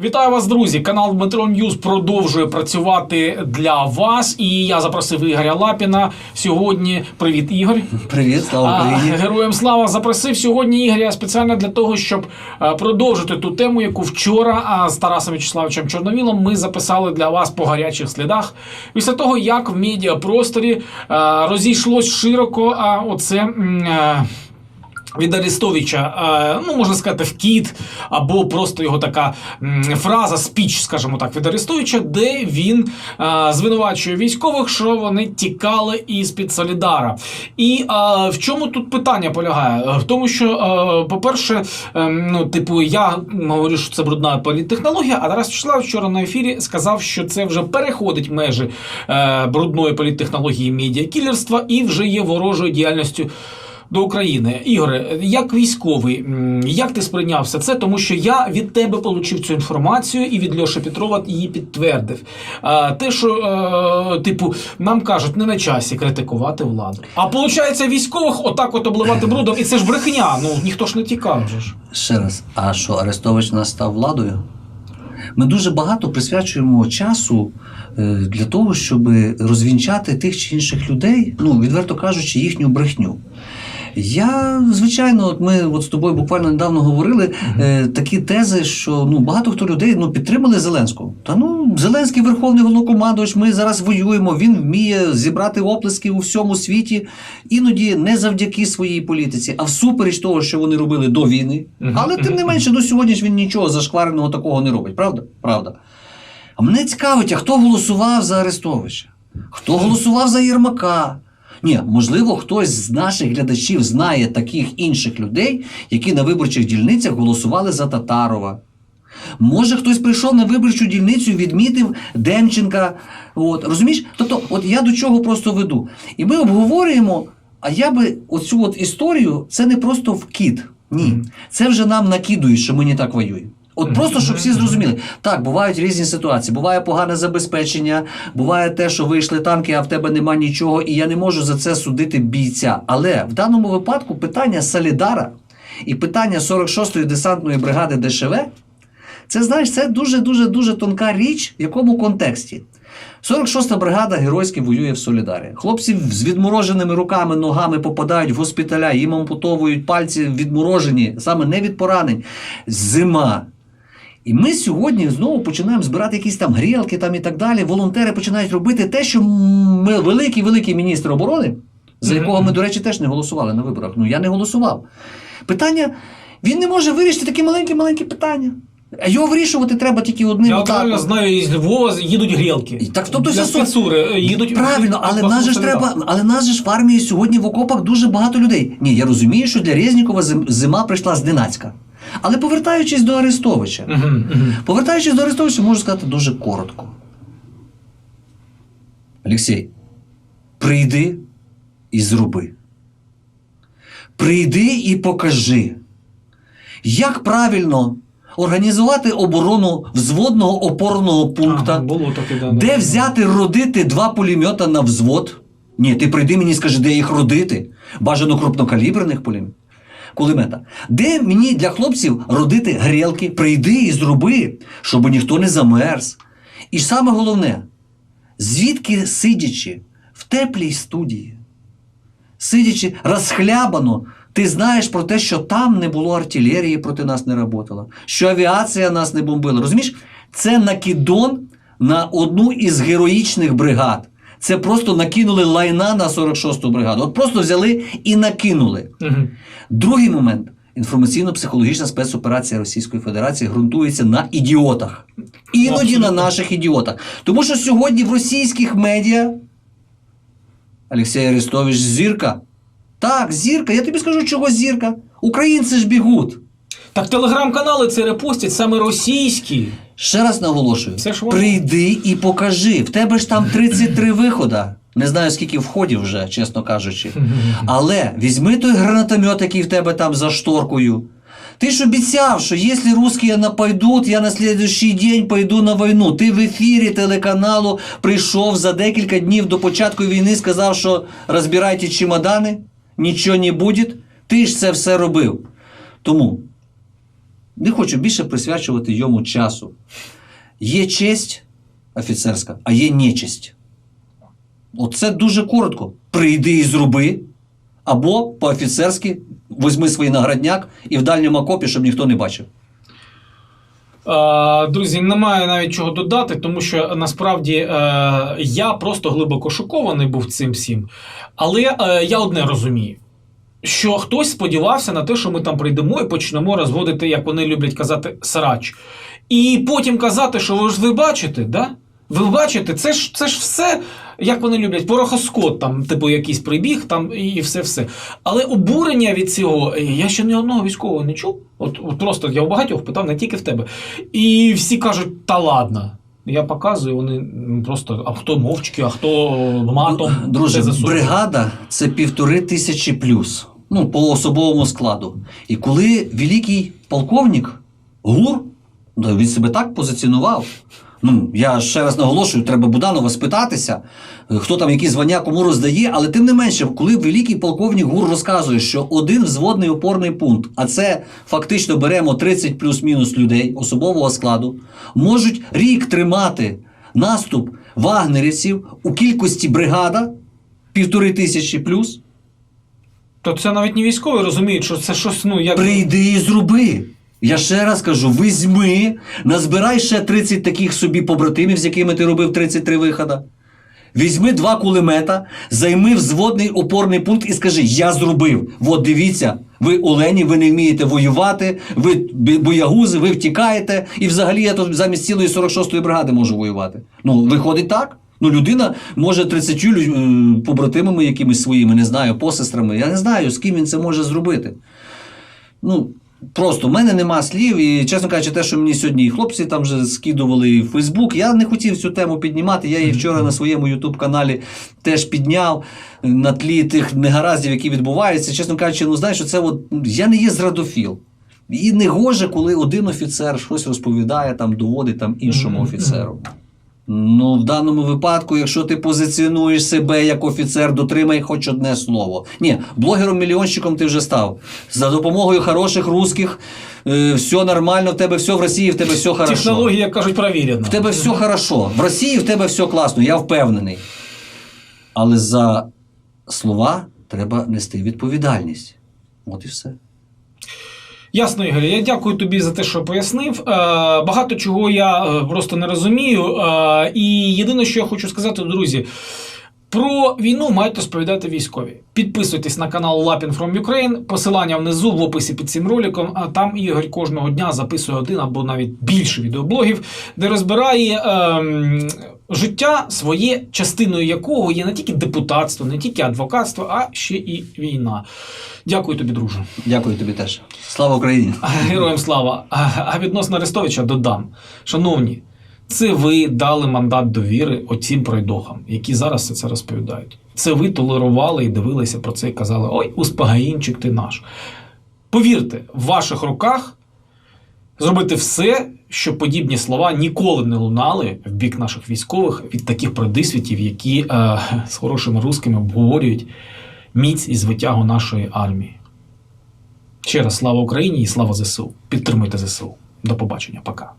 Вітаю вас, друзі! Канал Дмитро Ньюз продовжує працювати для вас. І я запросив Ігоря Лапіна сьогодні. Привіт, Ігор. Привіт, слава Україні. Героям слава запросив сьогодні Ігоря спеціально для того, щоб е, продовжити ту тему, яку вчора з Тарасом Вячеславовичем Чорновілом ми записали для вас по гарячих слідах. Після того, як в медіапросторі е, розійшлось широко а, оце. Від Арестовича, е, ну можна сказати, вкіт, або просто його така фраза, спіч, скажімо так, від Арестовича, де він е, звинувачує військових, що вони тікали із під Солідара. І е, в чому тут питання полягає? В тому, що, по-перше, ну, типу, я говорю, що це брудна політтехнологія, а Тарас Вячеславович вчора на ефірі сказав, що це вже переходить межі брудної політтехнології медіакілерства і вже є ворожою діяльністю до України. Ігоре, як військовий, як ти сприйняв все це? Тому що я від тебе отримав цю інформацію і від Льоші Петрова її підтвердив. Те, що, е, типу, нам кажуть, не на часі критикувати владу. А виходить, військових отак от обливати брудом, і це ж брехня. Ну ніхто ж не тікав вже ж. Ще раз, а що Арестович нас став владою? Ми дуже багато присвячуємо часу е, для того, щоб розвінчати тих чи інших людей, ну, відверто кажучи, їхню брехню. Я, звичайно, от ми от з тобою буквально недавно говорили е, такі тези, що ну, багато хто людей ну, підтримали Зеленського. Та ну, Зеленський верховний головнокомандувач, ми зараз воюємо, він вміє зібрати оплески у всьому світі, іноді не завдяки своїй політиці, а всупереч того, що вони робили до війни. Але тим не менше, до сьогодні ж він нічого зашквареного такого не робить, правда? Правда. А мене цікавить, а хто голосував за Арестовича? Хто голосував за Єрмака? Ні, можливо, хтось з наших глядачів знає таких інших людей, які на виборчих дільницях голосували за Татарова. Може, хтось прийшов на виборчу дільницю, відмітив Демченка. От, розумієш? Тобто, от я до чого просто веду. І ми обговорюємо, а я би оцю от історію, це не просто вкид. Ні. Це вже нам накидують, що ми не так воюємо. От просто, щоб всі зрозуміли. Так, бувають різні ситуації. Буває погане забезпечення, буває те, що вийшли танки, а в тебе нема нічого, і я не можу за це судити бійця. Але в даному випадку питання Солідара і питання 46-ї десантної бригади ДШВ це знаєш, це дуже дуже дуже тонка річ, в якому контексті. 46-та бригада геройськи воює в Солідарі. Хлопці з відмороженими руками, ногами попадають в госпіталя, їм ампутовують пальці відморожені, саме не від поранень. Зима. І ми сьогодні знову починаємо збирати якісь там грілки там і так далі. Волонтери починають робити те, що ми, великий великий міністр оборони, за якого ми, до речі, теж не голосували на виборах. Ну я не голосував. Питання, він не може вирішити такі маленькі-маленькі питання. А його вирішувати треба тільки одним. Я правильно знаю, із Львова їдуть грілки. І так, тобто Для спецури е, їдуть Правильно, але нас же ж треба, але нас же ж в армії сьогодні в окопах дуже багато людей. Ні, я розумію, що для Резнікова зима прийшла зненацька. Але повертаючись до Арестовича, повертаючись до Арестовича, можу сказати дуже коротко. Олексій, прийди і зроби. Прийди і покажи, як правильно організувати оборону взводного опорного пункту. Ага, було таке, да, да. Де взяти родити два пулемета на взвод? Ні, ти прийди мені скажи, де їх родити. Бажано крупнокаліберних пулем- кулемета. Де мені для хлопців родити грілки? Прийди і зроби, щоб ніхто не замерз. І саме головне, звідки сидячи в теплій студії, сидячи розхлябано, ти знаєш про те, що там не було артилерії проти нас не працювала, що авіація нас не бомбила. Розумієш, це накидон на одну із героїчних бригад. Це просто накинули лайна на 46-ту бригаду. От просто взяли і накинули. Мгм. Другий момент. Інформаційно-психологічна спецоперація Російської Федерації ґрунтується на ідіотах. Іноді Абсолютно. на наших ідіотах. Тому що сьогодні в російських медіа Олексій Арестович зірка. Так, зірка. Я тобі скажу, чого зірка. Українці ж бігуть. Так телеграм-канали це репостять саме російські. Ще раз наголошую: Це ж воно. прийди і покажи. В тебе ж там 33 вихода. Не знаю, скільки входів вже, чесно кажучи. Але візьми той гранатомет, який в тебе там за шторкою. Ти ж обіцяв, що якщо русські нападуть, я на слідуючий день пойду на війну. Ти в ефірі телеканалу прийшов за декілька днів до початку війни, сказав, що розбирайте чемодани, нічого не буде. Ти ж це все робив. Тому Не хочу більше присвячувати йому часу. Є честь офіцерська, а є нечесть. Оце дуже коротко. Прийди і зроби. Або по-офіцерськи візьми свій наградняк і в дальньому окопі, щоб ніхто не бачив. Друзі, немає навіть чого додати, тому що насправді е, я просто глибоко шокований був цим всім. Але е, я одне розумію. Що хтось сподівався на те, що ми там прийдемо і почнемо розводити, як вони люблять казати, срач. І потім казати, що ви ж ви бачите, да? Ви бачите, це ж це ж все, як вони люблять, порохоскот, там, типу, якийсь прибіг, там і все-все. Але обурення від цього, е, я ще ні одного військового не чув. От, от просто я у багатьох питав, не тільки в тебе. І всі кажуть, та ладно. Я показую, вони просто, а хто мовчки, а хто матом. Друже, бригада це півтори тисячі плюс. Ну, по особовому складу. І коли великий полковник Гур, він себе так позиціонував. Ну, я ще раз наголошую, треба Буданова спитатися, хто там які звання кому роздає, але тим не менше, коли великий полковник ГУР розказує, що один взводний опорний пункт, а це фактично беремо 30 плюс-мінус людей особового складу, можуть рік тримати наступ вагнерівців у кількості бригада півтори тисячі плюс. То це навіть не військові розуміють, що це щось, ну як. Прийди і зроби. Я ще раз кажу: візьми, назбирай ще 30 таких собі побратимів, з якими ти робив 33 вихода. Візьми два кулемета, займи взводний опорний пункт і скажи: Я зробив. От дивіться, ви олені, ви не вмієте воювати, ви боягузи, ви втікаєте, і взагалі я тут замість цілої 46-ї бригади можу воювати. Ну, виходить так. Ну, людина може 30 лю- е, побратимами якимись своїми, не знаю, посестрами. Я не знаю, з ким він це може зробити. Ну, просто в мене нема слів, і чесно кажучи, те, що мені сьогодні і хлопці там вже скидували в Фейсбук, я не хотів цю тему піднімати. Я її вчора на своєму Ютуб-каналі теж підняв на тлі тих негараздів, які відбуваються. Чесно кажучи, ну знаєш, це от я не є зрадофіл. І не гоже, коли один офіцер щось розповідає, там доводить там іншому офіцеру. Ну, в даному випадку, якщо ти позиціонуєш себе як офіцер, дотримай хоч одне слово. Ні, блогером-мільйонщиком ти вже став. За допомогою хороших русських, е, все нормально, в тебе все в Росії, в тебе все хорошо. Технології, як кажуть, провірено. В тебе все хорошо. В Росії в тебе все класно, я впевнений. Але за слова треба нести відповідальність. От і все. Ясно, Ігор, я дякую тобі за те, що пояснив. Е, багато чого я е, просто не розумію. Е, і єдине, що я хочу сказати, друзі. Про війну мають розповідати військові. Підписуйтесь на канал Lapin from Ukraine. Посилання внизу в описі під цим роликом. А там Ігор кожного дня записує один або навіть більше відеоблогів, де розбирає ем, життя своє, частиною якого є не тільки депутатство, не тільки адвокатство, а ще і війна. Дякую тобі, друже. Дякую тобі теж. Слава Україні! Героям слава. А- відносно Арестовича додам. Шановні, це ви дали мандат довіри оцім пройдохам, які зараз все це розповідають. Це ви толерували і дивилися про це і казали: ой, успагаїнчик ти наш. Повірте, в ваших руках зробити все, щоб подібні слова ніколи не лунали в бік наших військових від таких продисвітів, які е, з хорошими русскими обговорюють міць і звитягу нашої армії. Ще раз слава Україні і слава ЗСУ. Підтримуйте ЗСУ. До побачення. Пока.